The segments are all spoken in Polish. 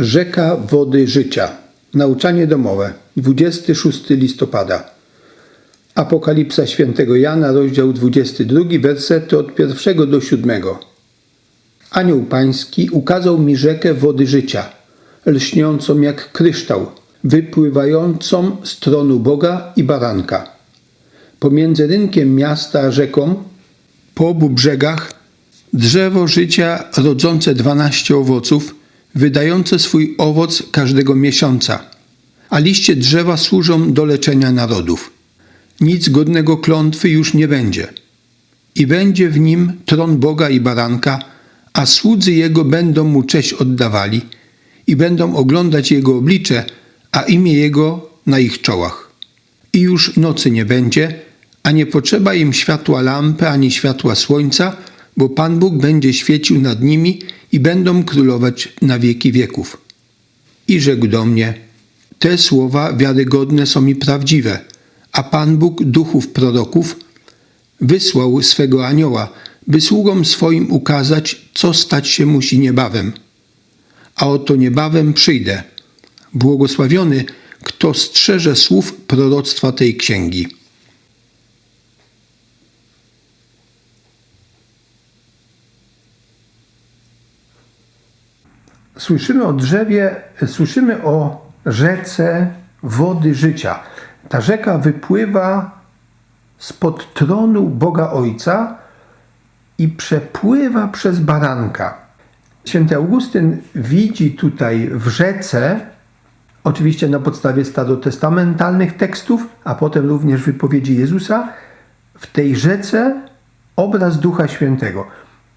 Rzeka wody życia. Nauczanie domowe. 26 listopada. Apokalipsa świętego Jana, rozdział 22, wersety od 1 do 7. Anioł pański ukazał mi rzekę wody życia, lśniącą jak kryształ, wypływającą z tronu Boga i baranka. Pomiędzy rynkiem miasta a rzeką, po obu brzegach, drzewo życia rodzące dwanaście owoców, wydające swój owoc każdego miesiąca, a liście drzewa służą do leczenia narodów. Nic godnego klątwy już nie będzie. I będzie w nim tron Boga i baranka, a słudzy jego będą mu cześć oddawali i będą oglądać jego oblicze, a imię jego na ich czołach. I już nocy nie będzie, a nie potrzeba im światła lampy ani światła słońca, bo Pan Bóg będzie świecił nad nimi i będą królować na wieki wieków. I rzekł do mnie: Te słowa wiarygodne są i prawdziwe, a Pan Bóg duchów proroków wysłał swego anioła, by sługom swoim ukazać, co stać się musi niebawem. A oto niebawem przyjdę. Błogosławiony, kto strzeże słów proroctwa tej księgi. Słyszymy o drzewie, słyszymy o rzece wody życia. Ta rzeka wypływa spod tronu Boga Ojca i przepływa przez baranka. Święty Augustyn widzi tutaj w rzece, oczywiście na podstawie starotestamentalnych tekstów, a potem również wypowiedzi Jezusa, w tej rzece obraz Ducha Świętego.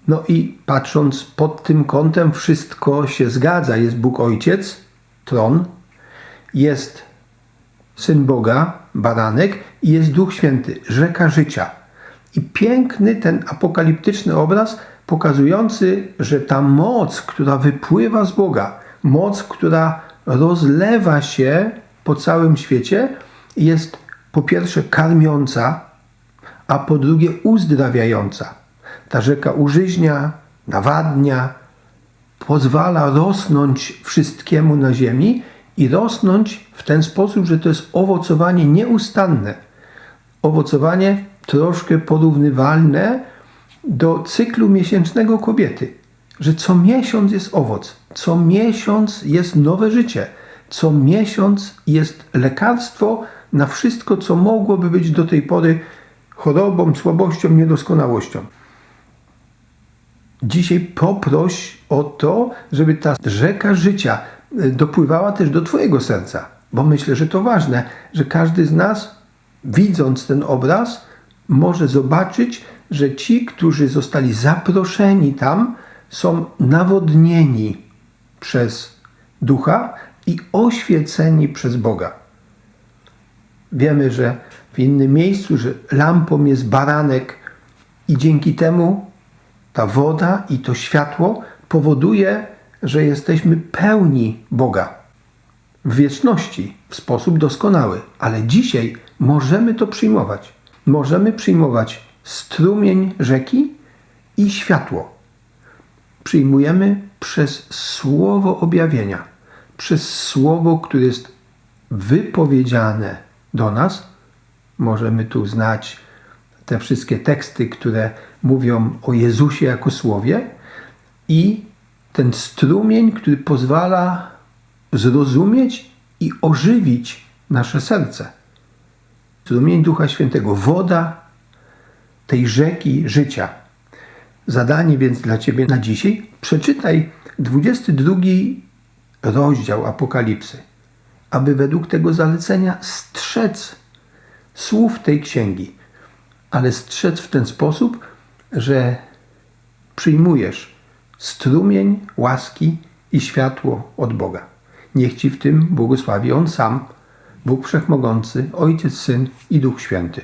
No i patrząc pod tym kątem, wszystko się zgadza. Jest Bóg Ojciec, tron, jest Syn Boga, baranek i jest Duch Święty, rzeka życia. I piękny ten apokaliptyczny obraz pokazujący, że ta moc, która wypływa z Boga, moc, która rozlewa się po całym świecie, jest po pierwsze karmiąca, a po drugie uzdrawiająca. Ta rzeka użyźnia, nawadnia, pozwala rosnąć wszystkiemu na ziemi i rosnąć w ten sposób, że to jest owocowanie nieustanne. Owocowanie troszkę porównywalne do cyklu miesięcznego kobiety, że co miesiąc jest owoc, co miesiąc jest nowe życie, co miesiąc jest lekarstwo na wszystko, co mogłoby być do tej pory chorobą, słabością, niedoskonałością. Dzisiaj poproś o to, żeby ta rzeka życia dopływała też do Twojego serca, bo myślę, że to ważne, że każdy z nas, widząc ten obraz, może zobaczyć, że ci, którzy zostali zaproszeni tam, są nawodnieni przez Ducha i oświeceni przez Boga. Wiemy, że w innym miejscu, że lampą jest baranek i dzięki temu ta woda i to światło powoduje, że jesteśmy pełni Boga w wieczności w sposób doskonały. Ale dzisiaj możemy to przyjmować. Możemy przyjmować strumień rzeki i światło. Przyjmujemy przez słowo objawienia, przez słowo, które jest wypowiedziane do nas. Możemy tu znać te wszystkie teksty, które mówią o Jezusie jako słowie i ten strumień, który pozwala zrozumieć i ożywić nasze serce. Strumień Ducha Świętego, woda tej rzeki życia. Zadanie więc dla Ciebie na dzisiaj, przeczytaj 22 rozdział Apokalipsy, aby według tego zalecenia strzec słów tej księgi, ale strzec w ten sposób, że przyjmujesz strumień łaski i światło od Boga. Niech Ci w tym błogosławi On sam, Bóg Wszechmogący, Ojciec, Syn i Duch Święty.